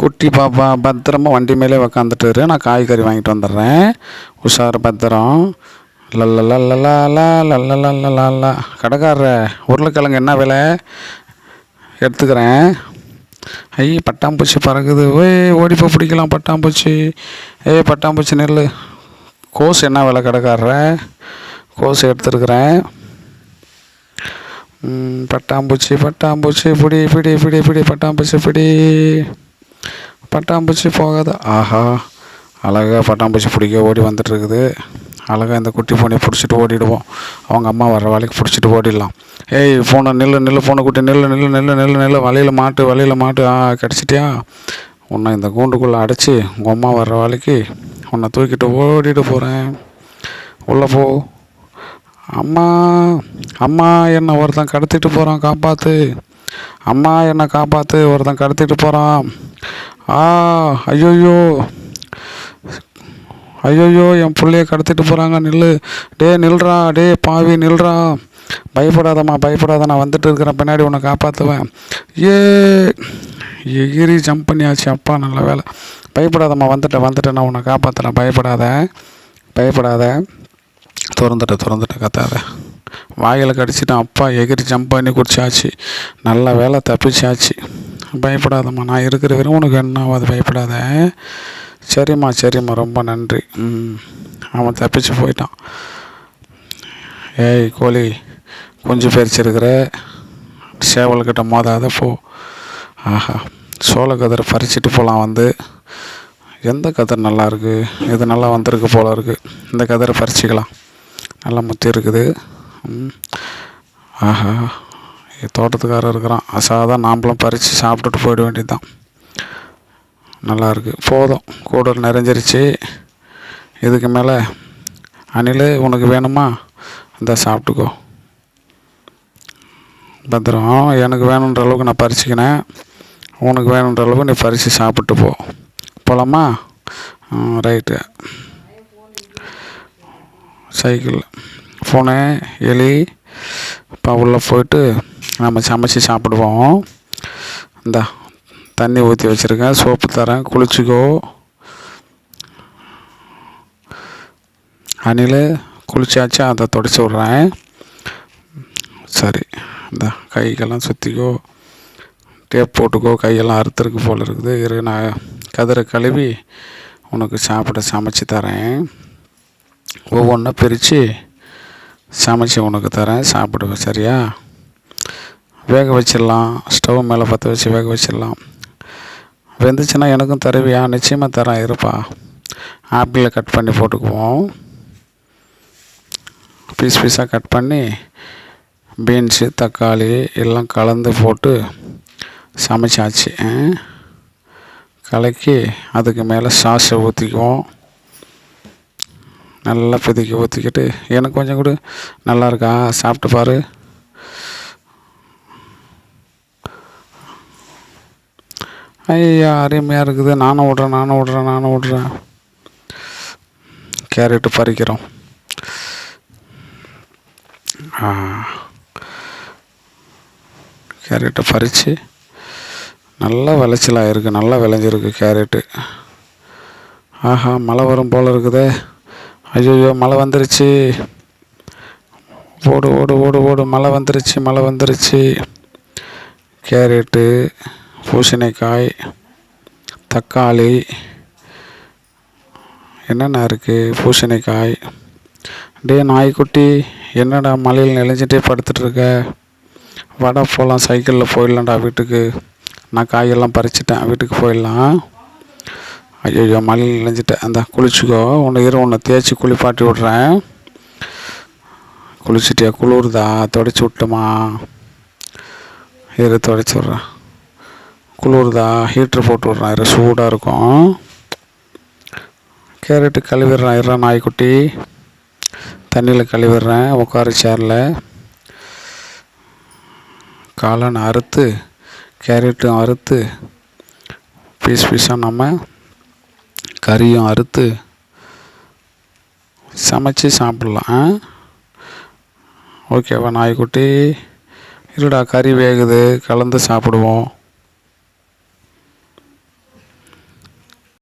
குட்டி பாப்பா பத்திரமா வண்டி மேலே உக்காந்துட்டு நான் காய்கறி வாங்கிட்டு வந்துடுறேன் உஷார் பத்திரம் லல்லலல்லலா லல்லலல்லலா கடைக்காரர உருளைக்கிழங்கு என்ன விலை எடுத்துக்கிறேன் ஐ பட்டாம்பூச்சி பறக்குது ஓய் ஓடிப்போ பிடிக்கலாம் பட்டாம்பூச்சி ஏய் பட்டாம்பூச்சி நெல் கோஸ் என்ன விலை கடைக்காரர கோஸ் எடுத்துருக்குறேன் பட்டாம்பூச்சி பட்டாம்பூச்சி பிடி பிடி பிடி பிடி பட்டாம்பூச்சி பிடி பட்டாம்பூச்சி போகாத. ஆஹா அழகாக பட்டாம்பூச்சி பிடிக்க ஓடி வந்துட்டுருக்குது. அழகாக இந்த குட்டி பூனையை பிடிச்சிட்டு ஓடிடுவோம். அவங்க அம்மா வர வேலைக்கு பிடிச்சிட்டு ஓடிடலாம். ஏய் பூனை நில்லு நில்லு பூனை குட்டி நில்லு நில்லு நில்லு நில்லு நில்லு வலையில் மாட்டு வலையில் மாட்டு. ஆ கிடச்சிட்டியா? உன்னை இந்த கூண்டுக்குள்ளே அடைச்சி உங்கள் அம்மா வர்ற வேலைக்கு உன்னை தூக்கிட்டு ஓடிட்டு போகிறேன் உள்ளே போ. அம்மா அம்மா என்னை ஒருத்தன் கடத்திட்டு போகிறான் காப்பாற்று அம்மா என்னை காப்பாற்று ஒருத்தன் கடத்திட்டு போகிறான் ஆ ஐயோயோ. ஐயோயோ என் பிள்ளைய கடத்திட்டு போகிறாங்க நில்லு. டே நில்றா. டே பாவி நில்றா. பயப்படாதம்மா பயப்படாத. நான் வந்துட்டு இருக்கிறேன். பின்னாடி உன்னை காப்பாற்றுவேன் ஏ எகிரி ஜம்ப் பண்ணியாச்சு. அப்பா நல்ல வேலை. பயப்படாதம்மா வந்துட்டேன் வந்துட்டேன். நான் உன்னை காப்பாற்றுறேன் பயப்படாத. பயப்படாத. திறந்துட்ட திறந்துட்ட கத்தாத. வாயில் கடிச்சிட்டான் அப்பா எகிரி ஜம்ப் பண்ணி குடிச்சாச்சு. நல்ல வேலை தப்பிச்சாச்சு. பயப்படாதம்மா. நான் இருக்கிற வரையும் உனக்கு என்ன பயப்படாத. சரிம்மா சரிம்மா. ரொம்ப நன்றி. ம். அவன் தப்பிச்சு போயிட்டான். ஏய் கோழி குஞ்சு பறிச்சிருக்கிற. சேவல்கிட்ட மோதாத போ. ஆஹா. சோள கதிரை பறிச்சிட்டு போகலாம் வந்து. எந்த கதிர் நல்லா இருக்குது இது நல்லா வந்திருக்கு போல இருக்கு? இந்த கதிரை பறிச்சிக்கலாம். நல்லா முத்தி இருக்குது. ம். ஆஹா. தோட்டத்துக்காரர் இருக்கிறான். அசாதான் நாம்பளும் பறித்து சாப்பிட்டுட்டு போயிட வேண்டியதுதான். நல்லா நல்லாயிருக்கு போதும். கூடல் நிறைஞ்சிருச்சு. இதுக்கு மேலே அணில் உனக்கு வேணுமா? இந்த சாப்பிட்டுக்கோ. பத்திரம். எனக்கு வேணுன்ற அளவுக்கு நான் பறிச்சுக்கினேன். உனக்கு வேணுன்ற அளவுக்கு நீ பறித்து சாப்பிட்டு போ. போகலாமா ரைட்டு. சைக்கிள். பூனை எலி இப்போ உள்ளே போயிட்டு நம்ம சமைச்சு சாப்பிடுவோம். இந்தா தண்ணி ஊற்றி வச்சுருக்கேன் சோப்பு தரேன். குளிச்சுக்கோ. அணில் குளிச்சாச்சு. அதை தொடச்சி விட்றேன். சரி. இந்த கைக்கெல்லாம் சுற்றிக்கோ டேப் போட்டுக்கோ. கையெல்லாம் அறுத்துருக்கு போல் இருக்குது. இரு நான் கதிரை கழுவி உனக்கு சாப்பிட சமைச்சு தரேன். ஒவ்வொன்றா பிரித்து சமைச்சு உனக்கு தரேன். சாப்பிடுவேன் சரியா? வேக வச்சிடலாம். ஸ்டவ் மேலே பற்ற வச்சு வேக வச்சிடலாம். வெந்துச்சுன்னா எனக்கும் தருவியா? நிச்சயமாக தரேன் இருப்பா. ஆப்பிளில் கட் பண்ணி போட்டுக்குவோம். பீஸ் பீஸாக கட் பண்ணி பீன்ஸு தக்காளி எல்லாம் கலந்து போட்டு சமைச்சாச்சு. கலக்கி அதுக்கு மேலே சாஸை ஊற்றிக்குவோம் நல்லா பிதிக்கி ஊற்றிக்கிட்டு எனக்கு கொஞ்சம் கூட நல்லா இருக்கா? சாப்பிட்டு பாரு. ஐயா அருமையாக இருக்குது. நானும் விட்றேன் நானும் விட்றேன் நானும் விட்றேன் கேரட்டு பறிக்கிறோம். கேரட்டை பறித்து நல்லா விளைச்சலாக இருக்குது நல்லா விளைஞ்சிருக்கு கேரட்டு ஆஹா மழை வரும் போல் இருக்குதே. ஐயோ மழை வந்துருச்சு. ஓடு ஓடு ஓடு ஓடு. மழை வந்துருச்சு மழை வந்துருச்சு. கேரட்டு பூசணிக்காய் தக்காளி என்னென்ன இருக்குது பூசணிக்காய்? டே நாய்க்குட்டி என்னடா மழையில் நெளிஞ்சிட்டே படுத்துட்ருக்க வடை போகலாம் சைக்கிளில் போயிடலாம்டா வீட்டுக்கு. நான் காயெல்லாம் பறிச்சிட்டேன் வீட்டுக்கு போயிடலாம். ஐயோ மழையில் நெளிஞ்சிட்டேன். அந்த குளிச்சுக்கோ. உன்னை இரு உன்னை தேய்ச்சி குளிப்பாட்டி விட்றேன். குளிச்சிட்டியா? குளிருதா? தொடச்சி விட்டுமா? இரு தொடச்சி விட்றேன். குளிருதா ஹீட்ரு போட்டு விட்றேன் இரு சூடாக இருக்கும். கேரட்டு கழுவிடுறேன் இறா நாய்க்குட்டி. தண்ணியில் கழுவிடுறேன் உட்காரு சேரில் காளான் அறுத்து கேரட்டும் அறுத்து பீஸ் பீஸாக நம்ம கறியும் அறுத்து சமைச்சு சாப்பிட்லாம். ஆ? ஓகேவா நாய்க்குட்டி இருடா கறி வேகுது கலந்து சாப்பிடுவோம்.